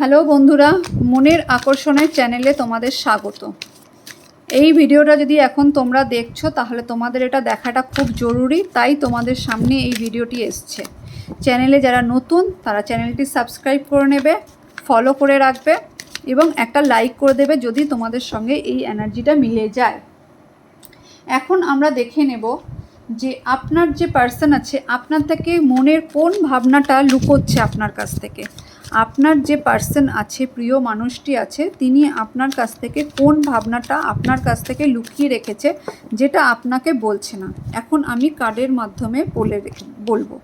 Hello বন্ধুরা, মনের আকর্ষণের চ্যানেলে তোমাদের স্বাগত। এই ভিডিওটা যদি এখন তোমরা দেখছ, তাহলে তোমাদের এটা দেখাটা খুব জরুরি, তাই তোমাদের সামনে এই ভিডিওটি এসছে। চ্যানেলে যারা নতুন, তারা চ্যানেলটি সাবস্ক্রাইব করে নেবে, ফলো করে রাখবে এবং একটা লাইক করে দেবে যদি তোমাদের সঙ্গে এই এনার্জিটা মিলে যায়। এখন আমরা দেখে নেব যে আপনার যে পার্সন আছে, আপনার থেকে মনের কোন ভাবনাটা লুকোচ্ছে আপনার কাছ থেকে? আপনার যে পার্সন আছে, প্রিয় মানুষটি আছে, তিনি আপনার কাছ থেকে কোন ভাবনাটা আপনার কাছ থেকে লুকিয়ে রেখেছে, যেটা আপনাকে বলছে না? এখন আমি কার্ডের মাধ্যমে বলে বলব।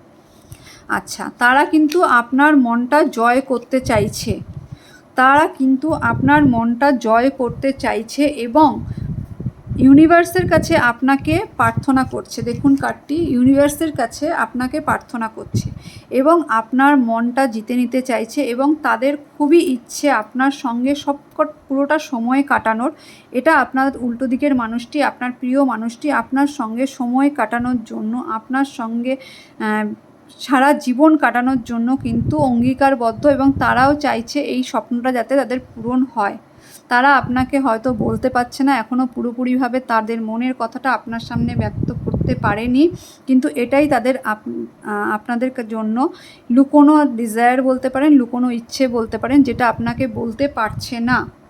আচ্ছা তারা কিন্তু আপনার মনটা জয় করতে চাইছে। তারা কিন্তু আপনার মনটা জয় করতে চাইছে এবং ইউনিভার্সের কাছে আপনাকে প্রার্থনা করছে। দেখুন কার্ডটি, ইউনিভার্সের কাছে আপনাকে প্রার্থনা করছে এবং আপনার মনটা জিতে নিতে চাইছে এবং তাদের খুবই ইচ্ছে আপনার সঙ্গে সবকট পুরোটা সময় কাটানোর। এটা আপনার উল্টো দিকের মানুষটি, আপনার প্রিয় মানুষটি আপনার সঙ্গে সময় কাটানোর জন্য আপনার সঙ্গে সারা জীবন কাটানোর জন্য কিন্তু অঙ্গীকারবদ্ধ এবং তারাও চাইছে এই স্বপ্নটা যাতে তাদের পূরণ হয়। তারা আপনাকে হয়তো বলতে পারছে না এখনও পুরোপুরিভাবে তাদের মনের কথাটা আপনার সামনে ব্যক্ত করতে পারেনি, কিন্তু এটাই তাদের আপ- আপনাদের জন্য লুকোনো ডিজায়ার বলতে পারেন, লুকোনো ইচ্ছে বলতে পারেন, যেটা আপনাকে বলতে পারছে না।